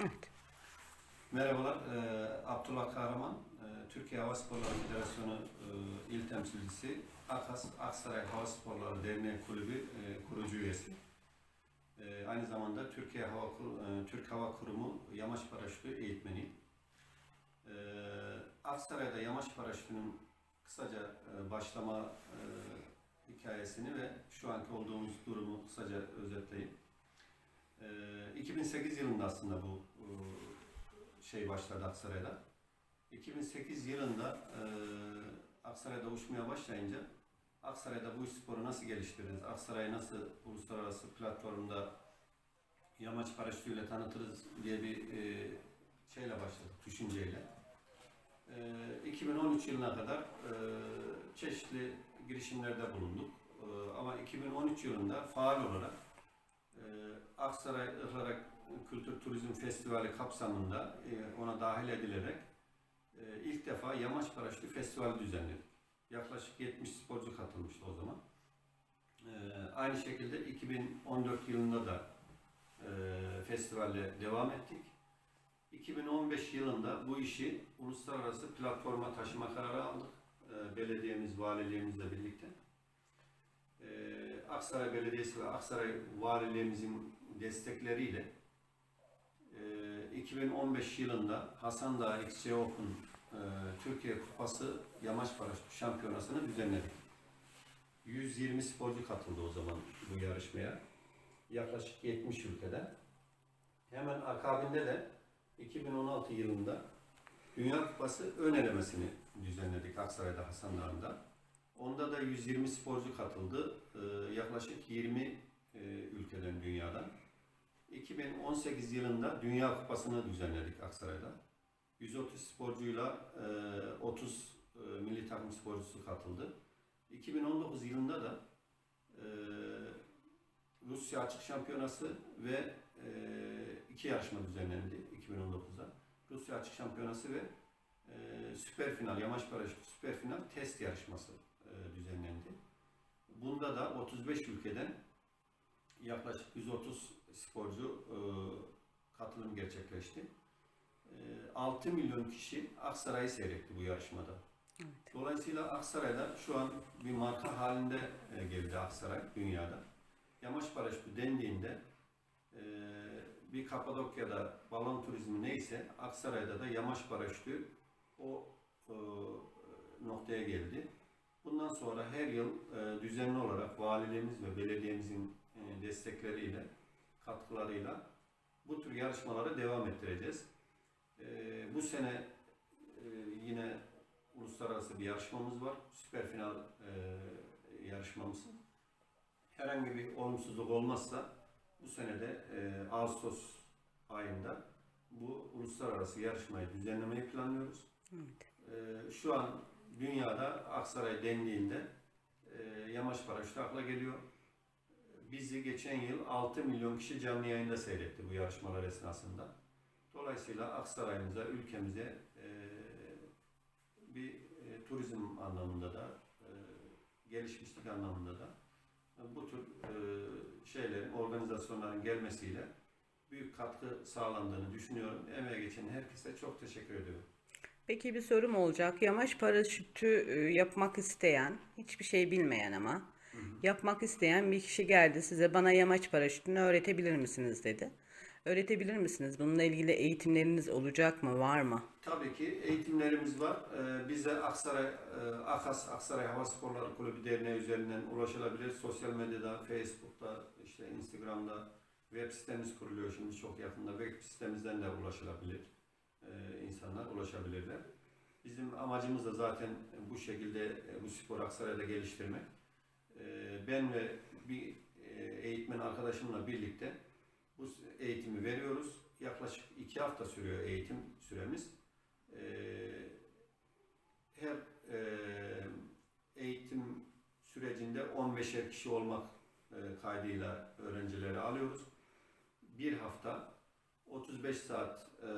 Evet. Merhabalar, e, Abdullah Kahraman, e, Türkiye Hava Sporları Federasyonu e, İl Temsilcisi, AKAS, Aksaray Hava Sporları Derneği Kulübü e, kurucu üyesi. E, aynı zamanda Türkiye Hava e, Türk Hava Kurumu Yamaç Paraşütü eğitmeniyim. E, Aksaray'da Yamaç Paraşütü'nün kısaca e, başlama e, hikayesini ve şu anki olduğumuz durumu kısaca özetleyeyim. E, 2008 yılında aslında bu e, şey başladı Aksaray'da. 2008 yılında e, Aksaray'da uçmaya başlayınca Aksaray'da bu sporu nasıl geliştiririz, Aksaray'ı nasıl uluslararası platformda yamaç paraşütüyle tanıtırız diye bir e, şeyle başladık, düşünceyle. E, 2013 yılına kadar e, çeşitli girişimlerde bulunduk. E, ama 2013 yılında faal olarak e, Aksaray Ihlarak Kültür Turizm Festivali kapsamında e, ona dahil edilerek e, ilk defa Yamaç Paraşütü Festivali düzenledik. Yaklaşık 70 sporcu katılmıştı o zaman. E, Aynı şekilde 2014 yılında da e, festivalle devam ettik. 2015 yılında bu işi uluslararası platforma taşıma kararı aldık. E, Belediyemiz, valiliğimizle birlikte. E, Aksaray Belediyesi ve Aksaray Valiliğimizin destekleriyle e, 2015 yılında Hasan Dağı XC Open e, Türkiye Kupası Yamaç Paraşütü Şampiyonası'nı düzenledik. 120 sporcu katıldı o zaman bu yarışmaya. Yaklaşık 70 ülkeden. Hemen akabinde de 2016 yılında Dünya Kupası ön elemesini düzenledik Aksaray'da Hasan Dağı'nda. Onda da 120 sporcu katıldı. Ee, yaklaşık 20 e, ülkeden dünyadan. 2018 yılında Dünya Kupası'nı düzenledik Aksaray'da. 130 sporcuyla e, 30 e, milli takım sporcusu katıldı. 2019 yılında da e, Rusya Açık Şampiyonası ve e, iki yarışma düzenlendi 2019'da. Rusya Açık Şampiyonası ve e, süper final, yamaç paraşütü süper final test yarışması e, düzenlendi. Bunda da 35 ülkeden yaklaşık 130 sporcu e, katılım gerçekleşti. E, 6 milyon kişi Aksaray'ı seyretti bu yarışmada. Evet. Dolayısıyla Aksaray'da şu an bir marka halinde e, geldi Aksaray dünyada. Yamaç paraşütü dendiğinde e, bir Kapadokya'da balon turizmi neyse Aksaray'da da yamaç paraşütü o e, noktaya geldi. Bundan sonra her yıl e, düzenli olarak valiliğimiz ve belediyemizin e, destekleriyle, katkılarıyla bu tür yarışmaları devam ettireceğiz. E, bu sene e, yine uluslararası bir yarışmamız var. Süper final e, yarışmamız. Herhangi bir olumsuzluk olmazsa bu sene de e, Ağustos ayında bu uluslararası yarışmayı düzenlemeyi planlıyoruz. Evet. Ee, şu an dünyada Aksaray dendiğinde e, yamaç paraşütü akla geliyor. Bizi geçen yıl 6 milyon kişi canlı yayında seyretti bu yarışmalar esnasında. Dolayısıyla Aksaray'ımıza, ülkemize e, bir e, turizm anlamında da, e, gelişmişlik anlamında da bu tür e, şeylerin, organizasyonların gelmesiyle büyük katkı sağlandığını düşünüyorum. Emeğe geçen herkese çok teşekkür ediyorum. Peki bir sorum olacak. Yamaç paraşütü e, yapmak isteyen, hiçbir şey bilmeyen ama yapmak isteyen bir kişi geldi size bana yamaç paraşütünü öğretebilir misiniz dedi. Öğretebilir misiniz? Bununla ilgili eğitimleriniz olacak mı? Var mı? Tabii ki eğitimlerimiz var. Ee, bize Aksaray, e, AKAS, Aksaray Hava Sporları Kulübü Derneği üzerinden ulaşılabilir. Sosyal medyada, Facebook'ta, işte Instagram'da web sitemiz kuruluyor şimdi çok yakında. Web sitemizden de ulaşılabilir. Ee, insanlar ulaşabilirler. Bizim amacımız da zaten bu şekilde e, bu spor Aksaray'da geliştirmek. Ee, ben ve bir e, eğitmen arkadaşımla birlikte bu eğitimi veriyoruz. Yaklaşık iki hafta sürüyor eğitim süremiz. Her e, eğitim sürecinde 15'er kişi olmak e, kaydıyla öğrencileri alıyoruz. Bir hafta 35 saat e,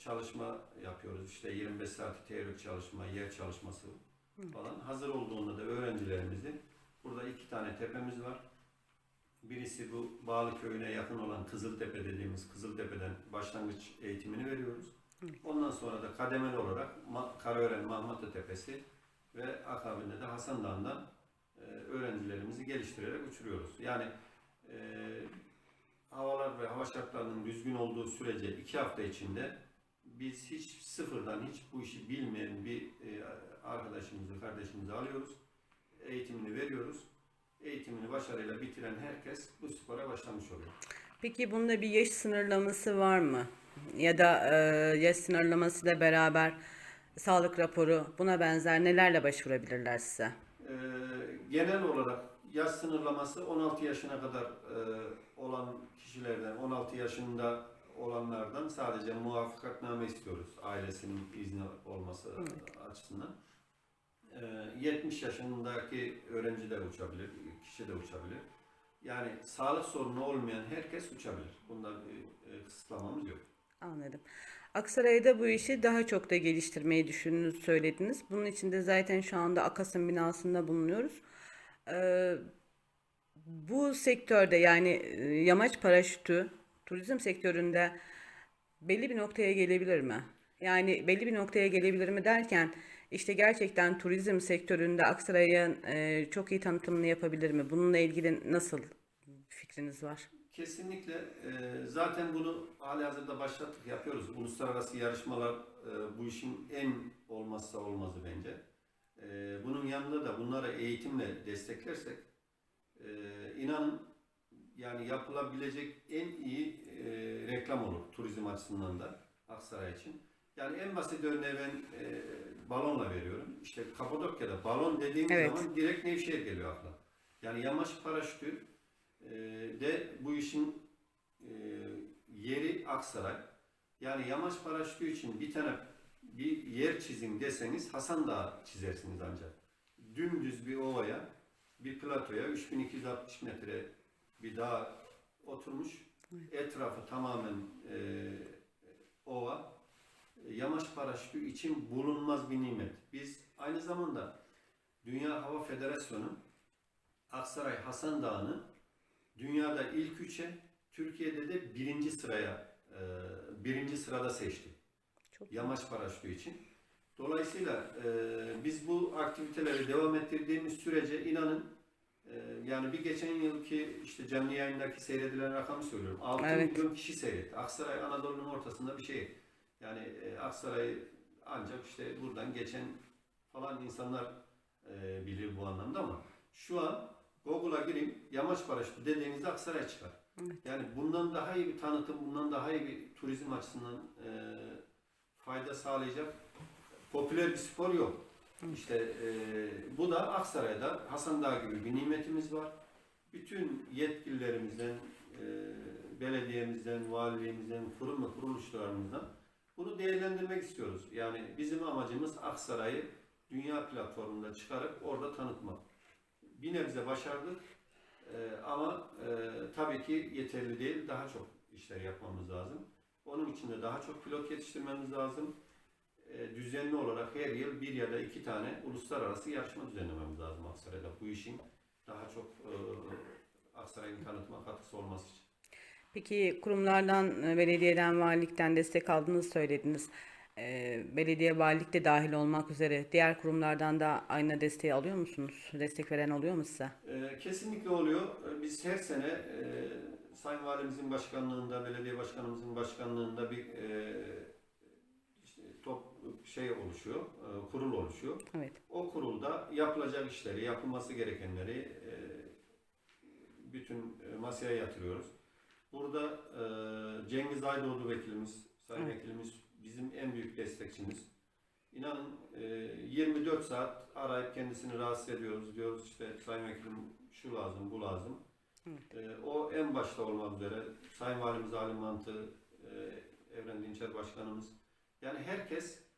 çalışma yapıyoruz. İşte 25 saat teorik çalışma, yer çalışması falan. Hazır olduğunda da öğrencilerimizin burada iki tane tepemiz var. Birisi bu Bağlı Köyü'ne yakın olan Kızıltepe dediğimiz Kızıltepe'den başlangıç eğitimini veriyoruz. Ondan sonra da kademeli olarak Karaören Mahmutlu Tepesi ve akabinde de Hasan Dağı'ndan e, öğrencilerimizi geliştirerek uçuruyoruz. Yani e, havalar ve hava şartlarının düzgün olduğu sürece iki hafta içinde biz hiç sıfırdan hiç bu işi bilmeyen bir e, arkadaşımızı, kardeşimizi alıyoruz. Eğitimini veriyoruz. Eğitimini başarıyla bitiren herkes bu spora başlamış oluyor. Peki bunda bir yaş sınırlaması var mı? Ya da e, yaş sınırlamasıyla beraber sağlık raporu buna benzer nelerle başvurabilirler size? Ee, genel olarak yaş sınırlaması 16 yaşına kadar e, olan kişilerden, 16 yaşında olanlardan sadece muvaffakatname istiyoruz ailesinin izni olması açısından. Ee, 70 yaşındaki öğrenci de uçabilir, kişi de uçabilir. Yani sağlık sorunu olmayan herkes uçabilir. Bunda bir e, kısıtlamamız yok. Anladım. Aksaray'da bu işi daha çok da geliştirmeyi düşündüğünüzü söylediniz. Bunun için de zaten şu anda Akas'ın binasında bulunuyoruz. Ee, bu sektörde yani e, yamaç paraşütü turizm sektöründe belli bir noktaya gelebilir mi? Yani belli bir noktaya gelebilir mi derken işte gerçekten turizm sektöründe Aksaray'ın e, çok iyi tanıtımını yapabilir mi? Bununla ilgili nasıl fikriniz var? Kesinlikle. e, zaten bunu hali hazırda başlattık, yapıyoruz. Uluslararası yarışmalar e, bu işin en olmazsa olmazı bence. E, bunun yanında da bunları eğitimle desteklersek e, inanın yani yapılabilecek en iyi e, reklam olur turizm açısından da Aksaray için. Yani en basit örneği ben e, balonla veriyorum. İşte Kapadokya'da balon dediğimiz Evet. zaman direkt Nevşehir geliyor akla. Yani yamaç paraşütü e, de bu işin e, yeri Aksaray. Yani yamaç paraşütü için bir tane bir yer çizin deseniz Hasan Dağı çizersiniz ancak. Dümdüz bir ovaya, bir platoya 3260 metre bir dağ oturmuş. Etrafı tamamen e, ova. Yamaç paraşütü için bulunmaz bir nimet. Biz aynı zamanda Dünya Hava Federasyonu Aksaray Hasan Dağı'nı dünyada ilk üçe, Türkiye'de de birinci sıraya, e, birinci sırada seçti. Çok Yamaç paraşütü için. Dolayısıyla e, biz bu aktiviteleri devam ettirdiğimiz sürece inanın yani bir geçen yılki işte canlı yayındaki seyredilen rakamı söylüyorum. 6 Evet. milyon kişi seyretti. Aksaray Anadolu'nun ortasında bir şey. Yani e, Aksaray ancak işte buradan geçen falan insanlar e, bilir bu anlamda ama şu an Google'a gireyim yamaç paraşütü dediğinizde Aksaray çıkar. Yani bundan daha iyi bir tanıtım, bundan daha iyi bir turizm açısından e, fayda sağlayacak popüler bir spor yok. İşte e, bu da Aksaray'da Hasan Dağı gibi bir nimetimiz var. Bütün yetkililerimizden, e, belediyemizden, valiliğimizden, kurum ve kuruluşlarımızdan bunu değerlendirmek istiyoruz. Yani bizim amacımız Aksaray'ı dünya platformunda çıkarıp orada tanıtmak. Bir nebze başardık E, ama e, tabii ki yeterli değil. Daha çok işler yapmamız lazım. Onun için de daha çok pilot yetiştirmemiz lazım. E, düzenli olarak her yıl bir ya da iki tane uluslararası yarışma düzenlememiz lazım Aksaray'da. Bu işin daha çok e, Aksaray'ın tanıtıma katkısı olması için. Peki kurumlardan, e, belediyeden, valilikten destek aldığınızı söylediniz. Belediye, valilik de dahil olmak üzere diğer kurumlardan da aynı desteği alıyor musunuz? Destek veren oluyor mu size? Kesinlikle oluyor. Biz her sene Sayın Valimizin başkanlığında, belediye başkanımızın başkanlığında bir şey oluşuyor, e, kurul oluşuyor. Evet. O kurulda yapılacak işleri, yapılması gerekenleri e, bütün e, masaya yatırıyoruz. Burada e, Cengiz Aydoğdu vekilimiz, sayın Evet. vekilimiz bizim en büyük destekçimiz. İnanın e, 24 saat arayıp kendisini rahatsız ediyoruz. Diyoruz işte sayın vekilim şu lazım, bu lazım. E, o en başta olmak üzere sayın valimiz Alim Mantı, e, Evren Dinçer Başkanımız. Yani herkes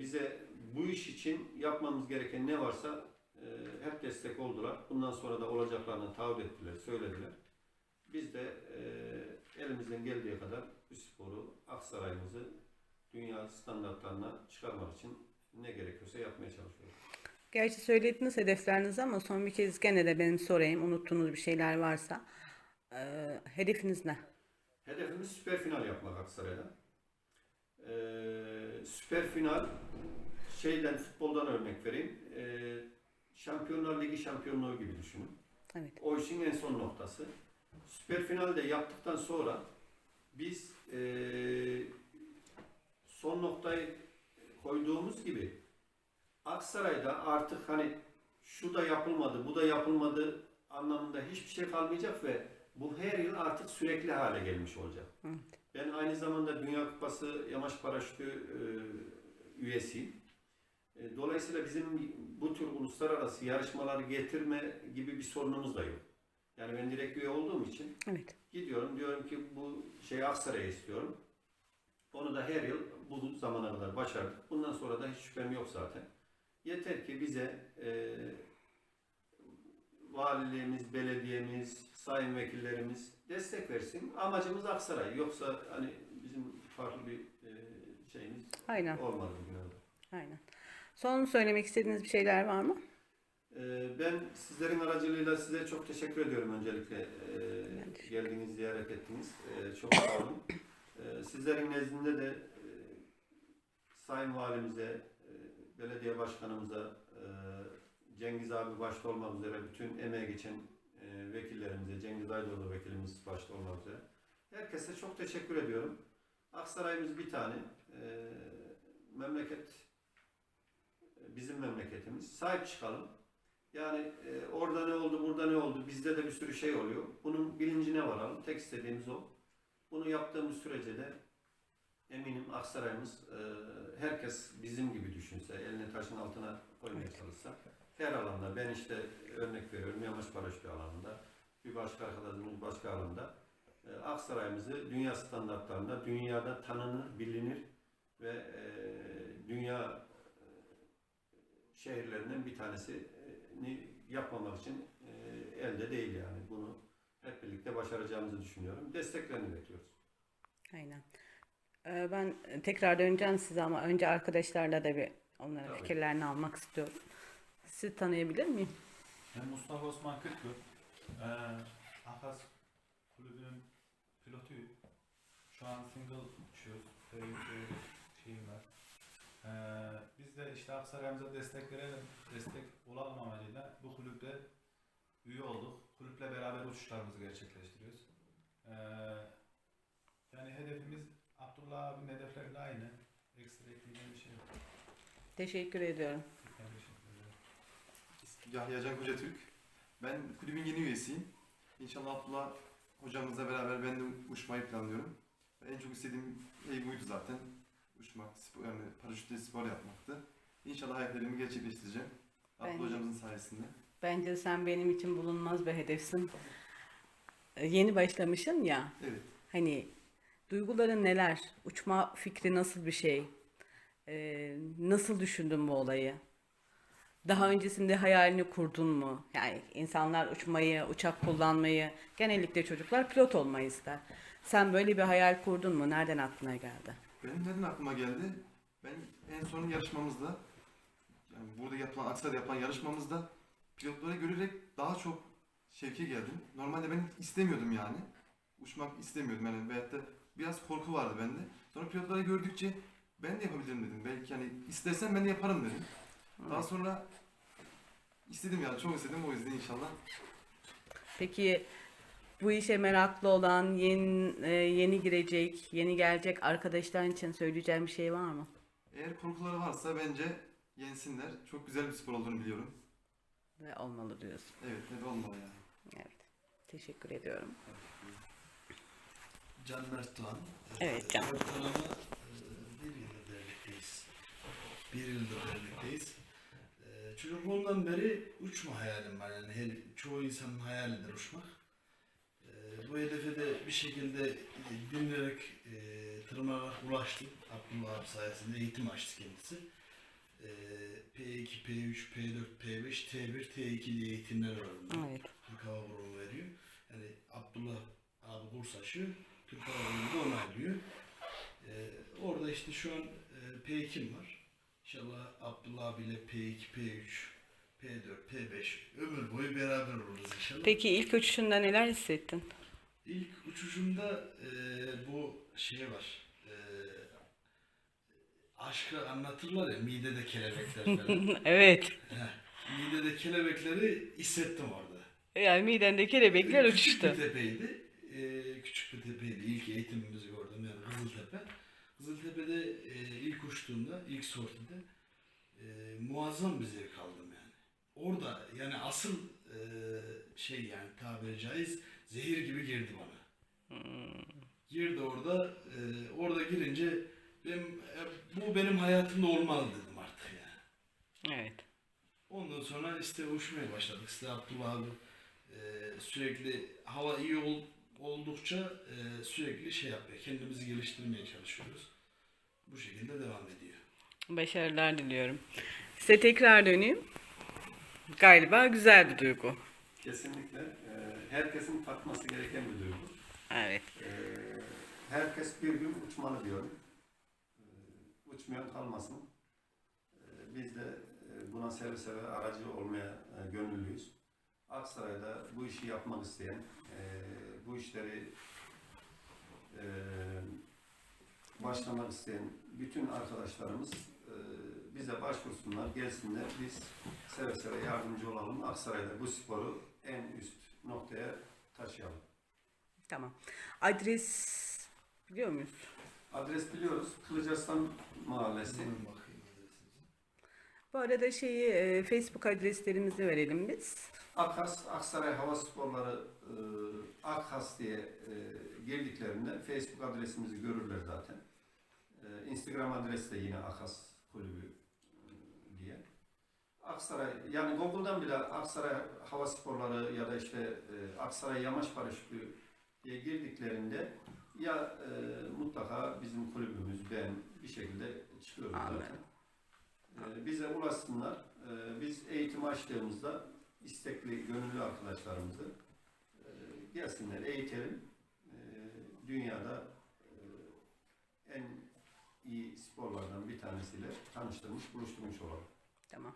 bize bu iş için yapmamız gereken ne varsa e, hep destek oldular. Bundan sonra da olacaklarını taahhüt ettiler, söylediler. Biz de e, elimizden geldiği kadar bu sporu, Aksaray'ımızı dünya standartlarına çıkarmak için ne gerekiyorsa yapmaya çalışıyoruz. Gerçi söylediniz hedeflerinizi ama son bir kez gene de benim sorayım. Unuttuğunuz bir şeyler varsa. Ee, hedefiniz ne? Hedefimiz süper final yapmak Aksaray'da. Ee, süper final şeyden futboldan örnek vereyim. Ee, Şampiyonlar Ligi şampiyonluğu gibi düşünün. Evet. O işin en son noktası. Süper finalde yaptıktan sonra biz eee, son noktayı koyduğumuz gibi Aksaray'da artık hani şu da yapılmadı, bu da yapılmadı anlamında hiçbir şey kalmayacak ve bu her yıl artık sürekli hale gelmiş olacak. Evet. Ben aynı zamanda Dünya Kupası Yamaç Paraşütü eee, üyesiyim. E, Dolayısıyla bizim bu tür uluslararası yarışmaları getirme gibi bir sorunumuz da yok. Yani ben direkt üye olduğum için Evet. gidiyorum diyorum ki bu şeyi Aksaray'a istiyorum. Onu da her yıl bu zamana kadar başardık. Bundan sonra da hiç şüphem yok zaten. Yeter ki bize e, valiliğimiz, belediyemiz, sayın vekillerimiz destek versin. Amacımız Aksaray. Yoksa hani bizim farklı bir e, şeyimiz Aynen. olmadı. Aynen. Son söylemek istediğiniz bir şeyler var mı? Ee, Ben sizlerin aracılığıyla size çok teşekkür ediyorum öncelikle. Teşekkür Geldiniz, ziyaret ettiniz. Çok sağ olun. Sizlerin nezdinde de e, Sayın Valimize, e, Belediye Başkanımıza, e, Cengiz abi başta olmak üzere bütün emeğe geçen e, vekillerimize, Cengiz Aydoğdu vekilimiz başta olmak üzere. Herkese çok teşekkür ediyorum. Aksaray'ımız bir tane. Ee, Memleket e, bizim memleketimiz. Sahip çıkalım. Yani e, orada ne oldu, burada ne oldu, bizde de bir sürü şey oluyor. Bunun bilincine varalım. Tek istediğimiz o. Bunu yaptığımız sürece de eminim Aksaray'ımız e, herkes bizim gibi düşünse, elini taşın altına koymaya çalışsa her alanda, ben işte örnek veriyorum yamaç paraşütü alanında, bir başka arkadaşımız başka alanda e, Aksaray'ımızı dünya standartlarında, dünyada tanınır, bilinir ve e, dünya e, şehirlerinden bir tanesini yapmamak için e, elde değil yani. Bunu hep birlikte başaracağımızı düşünüyorum. Desteklerini bekliyoruz. Aynen. Ee, ben tekrar döneceğim size ama önce arkadaşlarla da bir onların Tabii. fikirlerini almak istiyorum. Sizi tanıyabilir miyim? Ben Mustafa Osman Kırkgöl. Ee, Akas kulübünün pilotuyum. Şu an single uçuyoruz. Böyle şeyim var. Ee, biz de işte Aksaray'ımıza destek verelim, destek olalım amacıyla bu kulüpte üye olduk. Kulüple beraber uçuşlarımızı gerçekleştiriyoruz. Ee, yani hedefimiz Abdullah abinin hedefleriyle aynı. Ekstra ekleyeceğim bir şey yok. Teşekkür ediyorum. Yahya Can Koca Türk. Ben kulübün yeni üyesiyim. İnşallah Abdullah hocamızla beraber ben de uçmayı planlıyorum. En çok istediğim şey buydu zaten. Uçmak, spor, yani paraşütle spor yapmaktı. İnşallah hayallerimi gerçekleştireceğim. Abdullah Bence- hocamızın sayesinde. Bence sen benim için bulunmaz bir hedefsin. Ee, Yeni başlamışsın ya. Evet. Hani duyguların neler? Uçma fikri nasıl bir şey? Ee, nasıl düşündün bu olayı? Daha öncesinde hayalini kurdun mu? Yani insanlar uçmayı, uçak kullanmayı, genellikle çocuklar pilot olmayı ister. Sen böyle bir hayal kurdun mu? Nereden aklına geldi? Benim neden aklıma geldi? Ben en son yarışmamızda, yani burada yapılan, Aksaray'da yapılan yarışmamızda pilotları görerek daha çok şevke geldim. Normalde ben istemiyordum yani. Uçmak istemiyordum yani veyahut da biraz korku vardı bende. Sonra pilotları gördükçe ben de yapabilirim dedim. Belki hani istesem ben de yaparım dedim. Daha sonra istedim yani çok istedim o yüzden inşallah. Peki bu işe meraklı olan, yeni, e, yeni girecek, yeni gelecek arkadaşların için söyleyeceğim bir şey var mı? Eğer korkuları varsa bence yensinler. Çok güzel bir spor olduğunu biliyorum. Ve olmalı diyorsun. Evet, evet olmalı yani. Evet. Teşekkür ediyorum. Can Mert Doğan. Evet, Can. E, bir yıldır birlikteyiz. Bir yıldır birlikteyiz. E, Çocukluğumdan beri uçma hayalim var. Yani her, çoğu insanın hayalidir uçmak. E, Bu hedefe de bir şekilde e, dinleyerek, e, tırmanarak ulaştım. Abdullah abi sayesinde eğitim açtı kendisi. E, P2, P3, P4, P5, T1, T2 diye eğitimler var. Evet. Türk Hava Kurumu veriyor. Yani Abdullah abi kurs açıyor. Türk Hava Kurumu da onaylıyor. Ee, orada işte şu an e, P2'm var. İnşallah Abdullah abiyle P2, P3 P4, P5 ömür boyu beraber oluruz inşallah. Peki ilk uçuşunda neler hissettin? İlk uçuşumda e, bu şey var. E, aşkı anlatırlar ya midede kelebekler falan. evet. Midede kelebekleri hissettim orada. Yani midende kelebekler Küçük uçuştu. bir tepeydi. E, küçük bir tepeydi. İlk yani Kızıltepe. Kızıltepe'de e, ilk uçtuğumda, ilk sortide e, muazzam bir zevk aldım yani. Orada yani asıl e, şey yani tabiri caiz zehir gibi girdi bana. Girdi orada, e, orada girince benim, e, bu benim hayatımda olmalı dedim artık yani. Evet. Ondan sonra işte uçmaya başladık. İşte Abdullah abi e, sürekli hava iyi ol, oldukça e, sürekli şey yapıyor. Kendimizi geliştirmeye çalışıyoruz. Bu şekilde devam ediyor. Başarılar diliyorum. Size tekrar döneyim. Galiba güzel bir duygu. Kesinlikle e, herkesin tatması gereken bir duygu. Evet. E, herkes bir gün uçmalı diyorum. E, uçmayan kalmasın. E, biz de buna seve seve aracı olmaya e, gönüllüyüz. Aksaray'da bu işi yapmak isteyen, e, bu işleri e, başlamak isteyen bütün arkadaşlarımız e, bize başvursunlar, gelsinler. Biz seve seve yardımcı olalım. Aksaray'da bu sporu en üst noktaya taşıyalım. Tamam. Adres biliyor muyuz? Adres biliyoruz. Kılıcaslan Mahallesi. Bu arada şeyi e, Facebook adreslerimizi verelim biz. Akas, Aksaray Hava Sporları e, Akas diye e, girdiklerinde Facebook adresimizi görürler zaten. E, Instagram adresi de yine Akas Kulübü e, diye. Aksaray, yani Google'dan bile Aksaray Hava Sporları ya da işte e, Aksaray Yamaç Paraşütü diye girdiklerinde ya e, mutlaka bizim kulübümüz, ben bir şekilde çıkıyoruz zaten. E, bize ulaşsınlar. E, biz eğitim açtığımızda istekli, gönüllü arkadaşlarımızı e, gelsinler, eğitelim. E, dünyada e, en iyi sporlardan bir tanesiyle tanıştırmış, buluşturmuş olalım. Tamam.